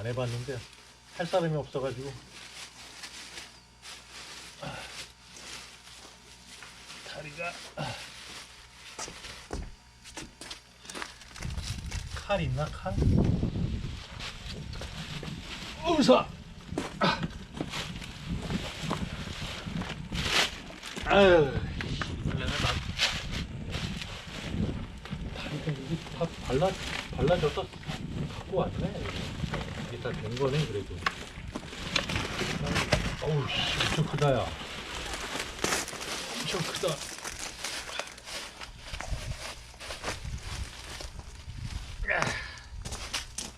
안 해봤는데 할 사람이 없어가지고 아, 다리가 아. 칼 있나 칼? 어우사 아유 발라 발라져서 갖고 왔네 이게 다된 거네 그래도 어우 씨 엄청 크다 야 엄청 크다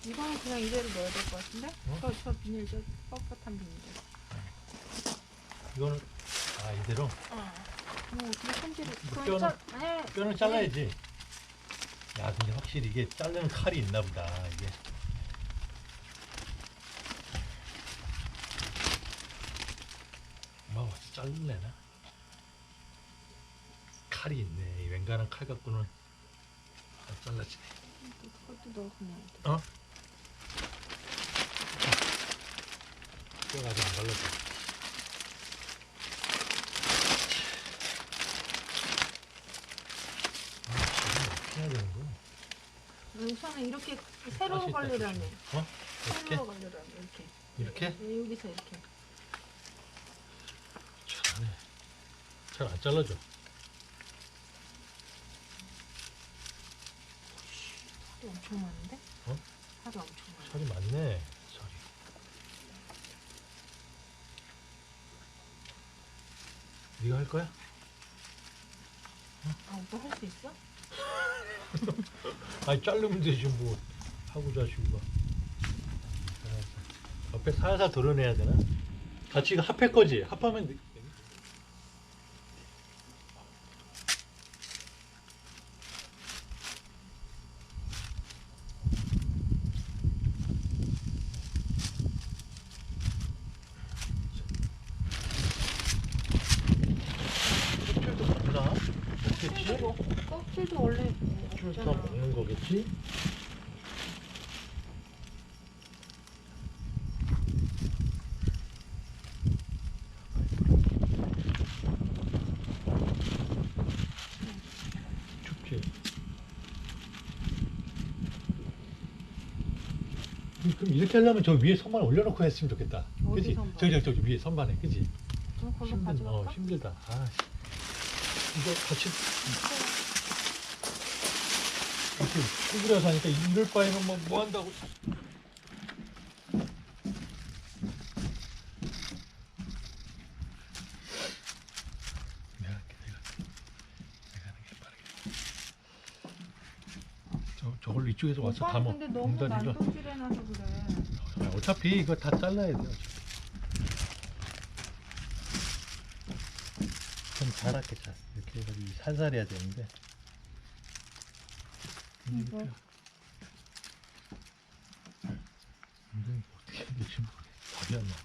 이거는 그냥 이대로 넣어야 될 것 같은데? 어? 저, 저 비닐, 저 뻣뻣한 비닐. 이거는 아 이대로 어. 뭐 어떻게 손질을. 그럼 뼈는- 짜, 네. 뼈는 잘라야지 야 근데 확실히 이게 자르는 칼이 있나 보다 이게 자를래나? 칼이 있네 이 웬간한 칼 갖고는 안 잘라지네 그것도 넣어, 그냥. 어? 뼈가 아직 안 발라져 아 지금 어떻게 해야 되는 거야? 우선은 이렇게 세로 걸리라며. 어? 이렇게? 세로 걸리라며, 이렇게. 이렇게? 네, 여기서 이렇게. 잘하네. 잘 안 잘라져. 살이 엄청 많은데? 어? 살이 엄청 많아. 살이 많네. 살이. 네가 할 거야? 아, 오빠 할 수 있어? 아니 자르면 되지 뭐 하고 자시고. 옆에 살살 드러내야 되나? 같이 합할 거지? 합하면 돼. 껍질도 먹나? 먹겠지? 껍질도 먹- 껍질도 원래 껍질 다 없잖아. 먹는 거겠지? 춥지? 음, 그럼 이렇게 하려면 저 위에 선반 올려놓고 했으면 좋겠다. 어디 그지? 선반? 저기 저기 저기 위에 선반에 그지? 그럼 걸로 힘든, 가져갈까? 어, 힘들다. 아, 씨. 이거 같이 구부려서 하니까 이럴 바에는 뭐, 뭐 한다고. 내가 할게, 내가 할게. 내가 하는 게 빠르게. 저, 저걸 이쪽에서 와서 오빠는 담아. 근데 너무 봉다리를. 만동질해놔서 그래. 아, 어차피 이거 다 잘라야 돼. 어차피. 좀 자랗게 자. 이렇게 해가지고 살살해야 되는데. 이거. 근데 어떻게 해야 되지? 모르겠어. 답이 안 나와.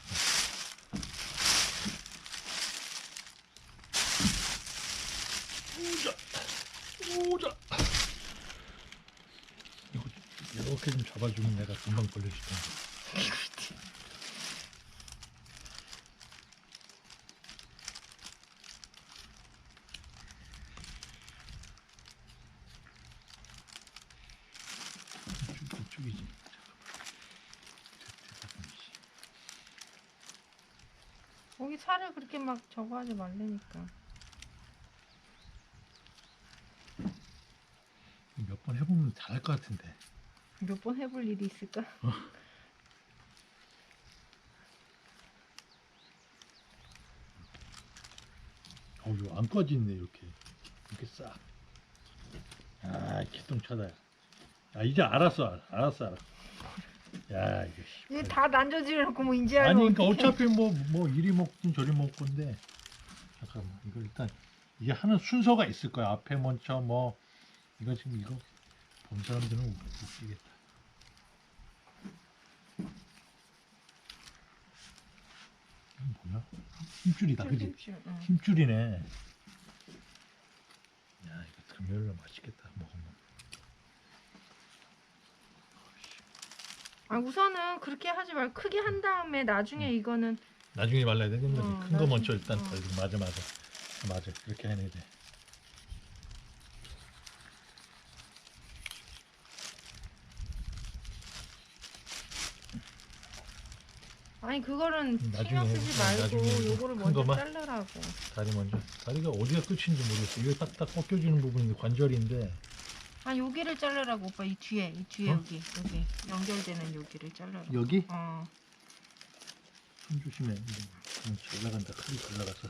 오자! 이거 이렇게 좀 잡아주면 내가 금방 걸려줄 텐데. 이쪽, 이쪽이지. 잠깐만. 거기 살을 그렇게 막 저거 하지 말라니까. 몇 번 해보면 잘할 것 같은데. 몇 번 해볼 일이 있을까? 어, 이거 안 꺼지네, 이렇게. 이렇게 싹. 아, 기똥차다. 아, 이제 알았어, 알았어, 알았어. 야, 이거 씨. 이게 다 난조지놓고 뭐 인지 아니, 그러니까 어차피 뭐, 뭐, 이리 먹든 저리 먹건데. 잠깐만, 이거 일단, 이게 하는 순서가 있을 거야. 앞에 먼저 뭐, 이거 지금 이거, 본 사람들은 웃- 웃기겠다. 이건 뭐야? 힘줄이다, 그지? 응. 힘줄이네. 야, 이거 금요일날 맛있겠다. 먹으면. 아 우선은 그렇게 하지 말고 크게 한 다음에 나중에 이거는 나중에 말라야 되겠는데 어, 큰 거 나중에, 먼저 일단 어. 덜 맞아 맞아. 맞아. 그렇게 해야 돼. 아니 그거는 나중에 해. 쓰지 어, 말고 나중에 요거를 큰 먼저 거만? 자르라고. 다리 먼저. 다리가 어디가 끝인지 모르겠어. 이거 딱딱 꺾여지는 부분이 관절인데 아 여기를 자르라고 오빠 이 뒤에 이 뒤에 어? 여기 여기 연결되는 여기를 자르라고. 여기 어. 손 조심해 잘 나간다 칼이 잘 나가서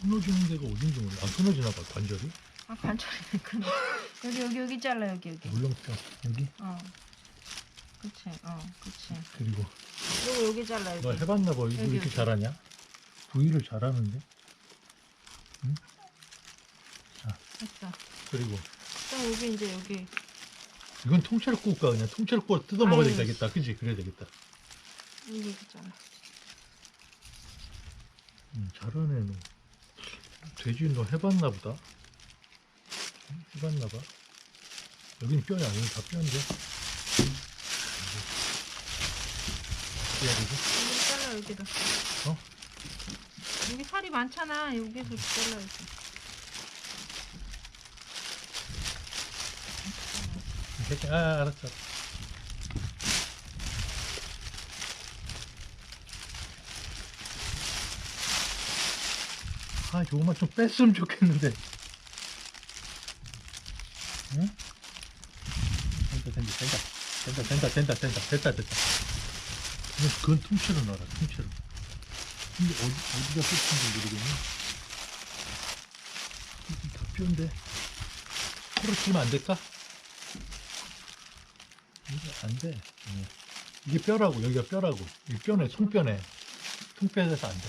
끊어지는 데가 어딘지 몰라 안 끊어지나 봐 관절이 아 관절이 큰. 여기 여기 여기 잘라 여기 여기. 물렁병 여기 어. 그치 어 그치. 그리고 요거 여기 잘라 여기. 너 해봤나 봐 이거 여기, 이렇게 여기. 잘하냐 부위를 잘하는데 됐어. 그리고 그럼 여기 이제 여기 이건 통째로 구울까 그냥 통째로 구워 뜯어 먹어야 아유. 되겠다 그지 그래야 되겠다 여기 여기 잘라. 음, 잘하네 너 돼지 너 해봤나 보다 응? 해봤나 봐 여긴 뼈야 여기 다 뼈인데 해야 되지? 여기 잘라 여기도. 어? 여기 살이 많잖아. 여기서 잘라야지. 이렇게 아 알았어 아 요거만 좀 뺐으면 좋겠는데. 응? 된다 된다 된다. 된다 된다 된다 된다. 됐다 그냥 그건 통째로 넣어라 통째로. 근데 어디, 어디가 끝인지 모르겠네. 다 뼈인데. 풀어치면 안 될까? 이게 안 돼. 응. 이게 뼈라고, 여기가 뼈라고. 이 뼈네, 손뼈네. 통뼈에서 안 돼.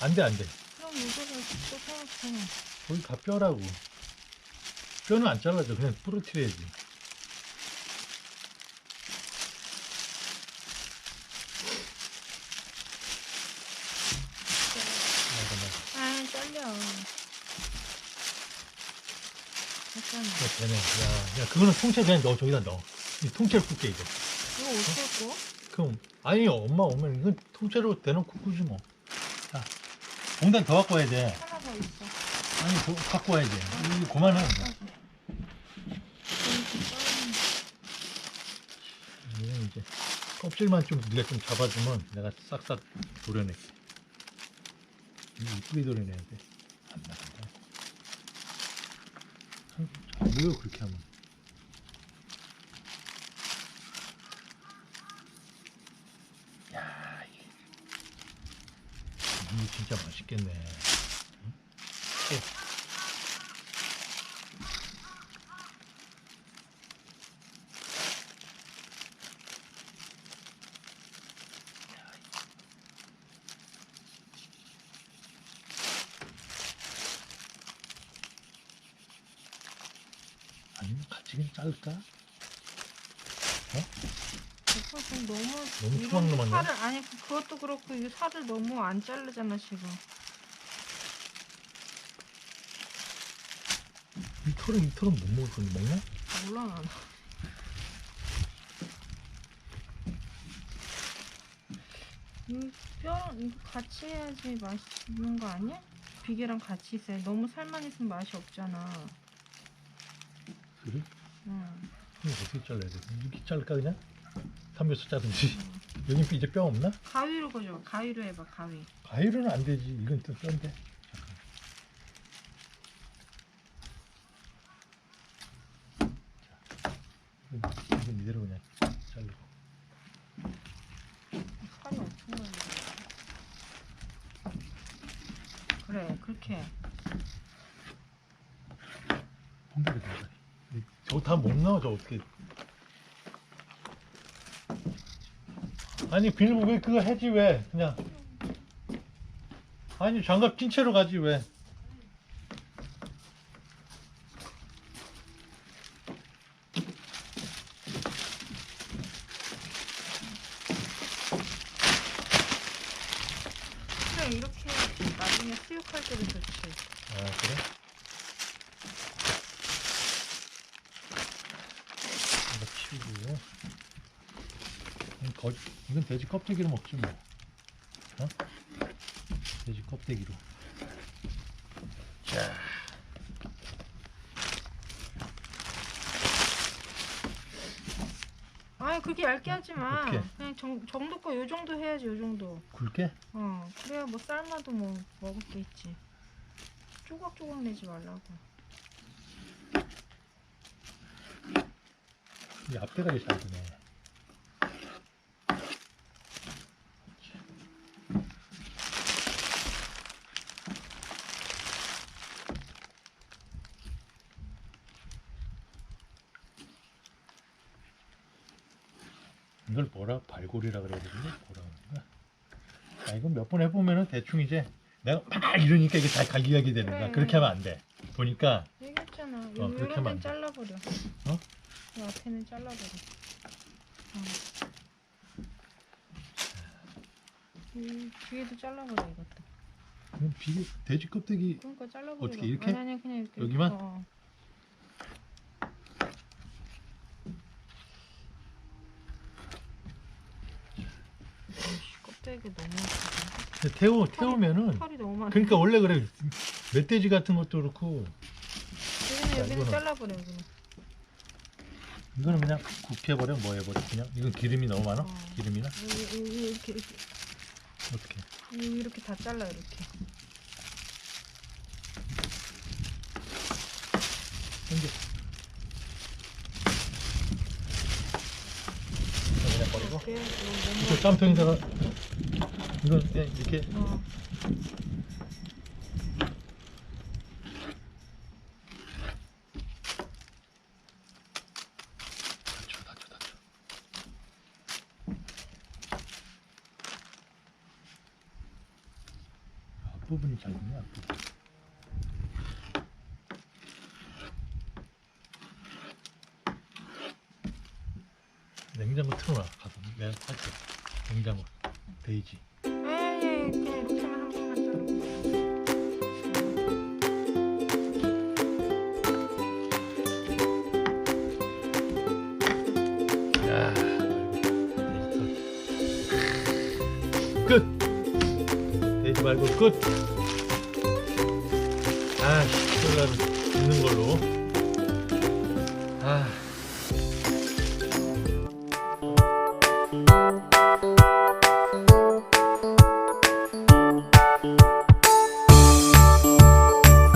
안 돼, 안 돼. 그럼 이거를 직접 해놓고. 거기 다 뼈라고. 뼈는 안 잘라져. 그냥 부러뜨려야지. 아 되네. 야, 야, 그거는 통째 그냥 넣어. 저기다 넣어. 이 통째로 굽게, 이거. 이거 어떻게 구워? 그럼, 아니, 엄마 오면 이건 통째로 대놓고 구지 뭐. 자, 공단 더 갖고 와야 돼. 하나 더 있어. 아니, 더 갖고 와야지. 이거 그만해. 얘는 이제 껍질만 좀 네가 좀 잡아주면 내가 싹싹 도려낼게. 이거 이쁘게 도려내야 돼. 안 나간다. 잘 보여 그렇게 하면. 야, 이게 이거 진짜 맛있겠네. 응? 어. 아니면 같이 그냥 자를까? 오빠 지금 너무 너무 이런 투박놈았네. 살을 아니 그- 그것도 그렇고 이게 살을 너무 안 자르잖아 지금. 이 털은 이 털은 못 먹을 건데 먹나? 몰라 나는. 이뼈 이거 같이 해야지 맛있는 거 아니야? 비계랑 같이 있어야 너무 살만 있으면 맛이 없잖아. 그래? 응. 이거 어떻게 잘라야 돼? 이렇게 자를까 그냥? 삼겹살 자든지 여기 이제 뼈 없나? 가위로 거죠. 가위로 해봐 가위. 가위로는 안 되지 이건 또 뼈인데 잠깐 자, 이건, 이건 이대로 그냥 자르고 살이 엄청 많이. 그래 그렇게. 저거 다못 나와 저 어떻게 아니 비닐보 왜 그거 해지 왜? 그냥. 아니 장갑 낀 채로 가지 왜 그래 이렇게 나중에 수육할 때도 좋지. 아 그래? 이거 치우 거, 이건 돼지 껍데기로 먹지 뭐. 어? 돼지 껍데기로. 자. 아니 그렇게 얇게 하지 마. 어떻게? 그냥 정, 정도 거요 정도 해야지 요 정도. 굵게? 어 그래야 뭐 삶아도 뭐 먹을 게 있지. 조각조각 내지 말라고. 이 이게 잘 드네. 이걸 뭐라 발골이라 그래야 되지? 뭐라 그러는가? 아 이건 몇 번 해보면은 대충 이제 내가 막 이러니까 이게 다 갈기갈기 되는 거야. 그래. 그렇게 하면 안 돼. 보니까 얘기했잖아. 요, 어, 그렇게 하면 안 돼. 잘라버려. 어? 이 앞에는 잘라버려. 어. 이 뒤에도 잘라버려 이것도. 이건 비계 돼지 껍데기 그러니까 잘라버려. 어떻게, 이렇게? 아니 아니 그냥 이렇게. 여기만? 어. 아이씨, 껍데기 너무 아프다. 태워 태우면은 털이 너무 많아. 그러니까 원래 그래 멧돼지 같은 것도 그렇고 여기는 여기는 이거는- 잘라버려 여기는. 이거는 그냥 굽혀버려 뭐 해버려 그냥 이건 기름이 너무 많아 어. 기름이나 여기, 여기 이렇게 이렇게 어떻게 여기 이렇게 다 잘라 이렇게. 이제 그냥 버리고 이렇게 이거 너무 짬뽕에다가 이건 그냥 이렇게. 어. 앞부분이 잘 되네 앞부분. 냉장고 틀어놔 가서 내가 할게 냉장고. 데이지 끝. 돼지 말고 끝. 아, 씨, 콜라는 있는 걸로. 아.